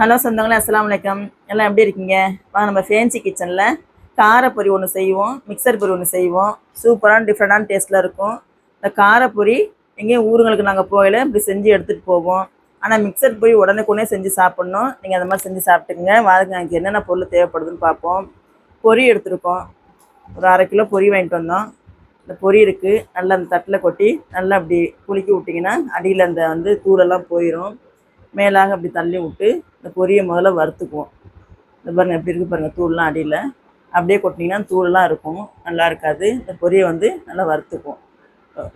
Hello சொந்தங்களே அஸ்லாம் வலைக்கம் எல்லாம் எப்படி இருக்கீங்க? வாங்க நம்ம ஃபேன்சி கிச்சனில் காரப்பொரி ஒன்று செய்வோம் மிக்சர் பொரி ஒன்று செய்வோம். சூப்பரான டிஃப்ரெண்டான டேஸ்ட்டில் இருக்கும். இந்த காரப்பொரி எங்கேயும் ஊருங்களுக்கு நாங்கள் போகல இப்படி செஞ்சு எடுத்துகிட்டு போவோம். ஆனால் மிக்சர் பொரி உடனுக்குடனே செஞ்சு சாப்பிட்ணும். நீங்கள் அந்த மாதிரி செஞ்சு சாப்பிட்டுங்க வாங்க எனக்கு என்னென்ன பொருள் தேவைப்படுதுன்னு பார்ப்போம். பொரி எடுத்துருக்கோம். ஒரு அரை கிலோ பொரி வாங்கிட்டு வந்தோம். இந்த பொரி இருக்குது நல்லா அந்த தட்டில் கொட்டி நல்லா அப்படி குலுக்கி விட்டிங்கன்னா அடியில் அந்த வந்து தூளெல்லாம் போயிடும் மேலாக அப்படி தள்ளி விட்டு இந்த பொரியை முதல்ல வறுத்துக்குவோம். இந்த பாருங்கள் எப்படி இருக்குது பாருங்கள் தூள்லாம் அடியில். அப்படியே கொட்டினீங்கன்னா தூள்லாம் இருக்கும் நல்லா இருக்காது. இந்த பொரியை வந்து நல்லா வறுத்துக்குவோம்.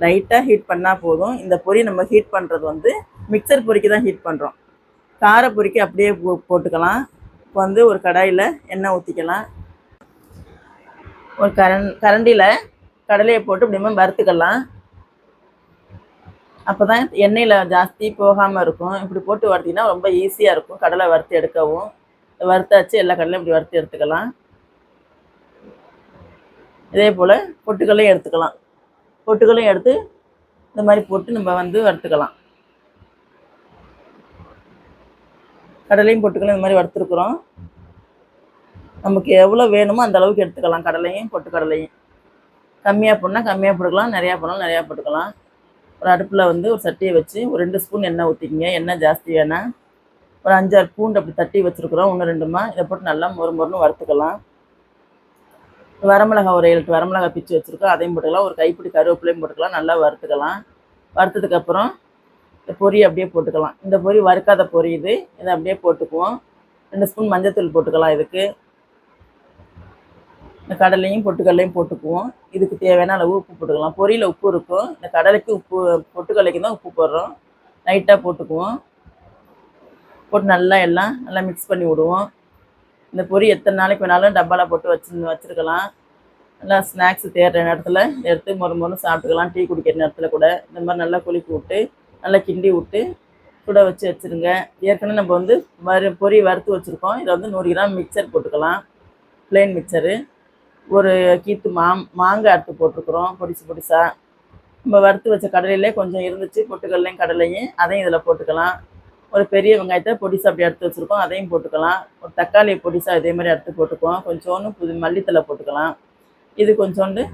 லைட்டாக ஹீட் பண்ணால் போதும். இந்த பொரி நம்ம ஹீட் பண்ணுறது வந்து மிக்சர் பொரிக்கு தான் ஹீட் பண்ணுறோம் கார பொரிக்கு அப்படியே போ- போட்டுக்கலாம். இப்போ வந்து ஒரு கடாயில் எண்ணெய் ஊற்றிக்கலாம் ஒரு கரண் கரண்டியில் கடலையை போட்டு இப்படி வறுத்துக்கலாம். அப்போ தான் எண்ணெயில் ஜாஸ்தி போகாமல் இருக்கும். இப்படி போட்டு வறுத்தீங்கன்னா ரொம்ப ஈஸியாக இருக்கும். கடலை வறுத்து எடுக்கவும். வறுத்தாச்சு எல்லா கடலையும் இப்படி வறுத்து எடுத்துக்கலாம். இதே போல் பொட்டுக்களையும் எடுத்துக்கலாம். பொட்டுக்களையும் எடுத்து இந்த மாதிரி போட்டு நம்ம வந்து வறுத்துக்கலாம். கடலையும் பொட்டுக்களையும் இந்த மாதிரி வறுத்துருக்குறோம். நமக்கு எவ்வளோ வேணுமோ அந்த அளவுக்கு எடுத்துக்கலாம். கடலையும் பொட்டுக்கடலையும். கம்மியாக போடனா கம்மியாக போட்டுக்கலாம். நிறையா போனாலும் நிறையா போட்டுக்கலாம். ஒரு அடுப்பில் வந்து ஒரு சட்டியை வச்சு ஒரு ரெண்டு ஸ்பூன் எண்ணெய் ஊற்றிக்கிங்க எண்ணெய் ஜாஸ்தி வேணால் ஒரு அஞ்சாறு பூண்டு அப்படி தட்டி வச்சுருக்குறோம். ஒன்று ரெண்டுமா இதை போட்டு நல்லா மொறு மொறுன்னு வறுத்துக்கலாம். வரமிளகா ஒரு ஏழு எட்டு வரமிளகா பிச்சு வச்சுருக்கோம். அதையும் போட்டுக்கலாம். ஒரு கைப்பிடி கருவேப்பிலையும் போட்டுக்கலாம். நல்லா வறுத்துக்கலாம். வறுத்ததுக்கப்புறம் இந்த பொரி அப்படியே போட்டுக்கலாம். இந்த பொரி வறுக்காத பொரி இது. இதை அப்படியே போட்டுக்குவோம். ரெண்டு ஸ்பூன் மஞ்சத்தூள் போட்டுக்கலாம் இதுக்கு. இந்த கடலையும் பொட்டுக்கடலையும் போட்டுக்குவோம். இதுக்கு தேவையான அளவு உப்பு போட்டுக்கலாம். பொரியில் உப்பு இருக்கும். இந்த கடலைக்கு உப்பு பொட்டுக்கடலைக்கு தான் உப்பு போடுறோம். லைட்டாக போட்டுக்குவோம். போட்டு நல்லா எல்லாம் நல்லா மிக்ஸ் பண்ணி விடுவோம். இந்த பொரி எத்தனை நாளைக்கு வேணாலும் டப்பாவில் போட்டு வச்சு வச்சுருக்கலாம். நல்லா ஸ்நாக்ஸ் தேடுற நேரத்தில் எடுத்து மொறு மொறு சாப்பிட்டுக்கலாம். டீ குடிக்கிற நேரத்தில் கூட. இந்த மாதிரி நல்லா குலுக்கி விட்டு நல்லா கிண்டி விட்டு கூட வச்சு வச்சுருங்க. ஏற்கனவே நம்ம வந்து வறு பொரி வறுத்து வச்சுருக்கோம். இதை வந்து நூறு கிராம் மிக்சர் போட்டுக்கலாம். ப்ளைன் மிக்சரு ஒரு கீத்து மா மாங்காய் அறுத்து போட்டிருக்குறோம் பொடிசு பொடிசாக நம்ம வறுத்து வச்ச கடலையிலே கொஞ்சம் இருந்துச்சு பொட்டுக்கடலையும் கடலையும் அதையும் இதில் போட்டுக்கலாம். ஒரு பெரிய வெங்காயத்தை பொடிசாக அப்படி எடுத்து வச்சுருக்கோம் அதையும் போட்டுக்கலாம். ஒரு தக்காளி பொடிசா இதே மாதிரி எடுத்து போட்டுக்குவோம் கொஞ்சோண்டு புது மல்லித்தலை போட்டுக்கலாம். இது கொஞ்சோண்டு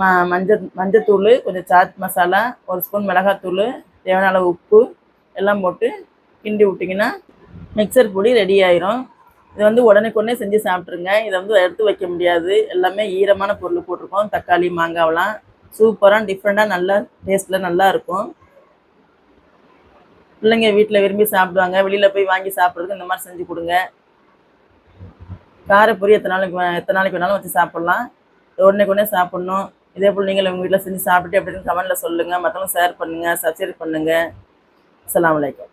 ம மஞ்சள் மஞ்சத்தூள் கொஞ்சம் சாட் மசாலா ஒரு ஸ்பூன் மிளகாத்தூள் தேவையான உப்பு எல்லாம் போட்டு கிண்டி விட்டிங்கன்னா மிக்சர் பொடி ரெடி ஆயிரும். இது வந்து உடனே செஞ்சு சாப்பிட்ருங்க இதை வந்து எடுத்து வைக்க முடியாது. எல்லாமே ஈரமான பொருள் போட்டிருக்கோம். தக்காளி மாங்காவெலாம் சூப்பராக டிஃப்ரெண்ட்டாக நல்லா டேஸ்ட்டில் நல்லா இருக்கும். பிள்ளைங்க வீட்டில் விரும்பி சாப்பிடுவாங்க. வெளியில் போய் வாங்கி சாப்பிட்றதுக்கு இந்த மாதிரி செஞ்சு கொடுங்க. காரப்பொரி எத்தனை நாளைக்கு எத்தனை நாளைக்கு வேணாலும் வச்சு சாப்பிட்லாம். உடனே உடனே சாப்பிட்ணும். இதே போல் நீங்கள் உங்கள் வீட்டில் செஞ்சு சாப்பிட்டு அப்படின்னு கமெண்ட்டில் சொல்லுங்கள் மற்றவங்க ஷேர் பண்ணுங்கள் சப்ஸ்கிரைப் பண்ணுங்கள் அலாம் வலைக்கம்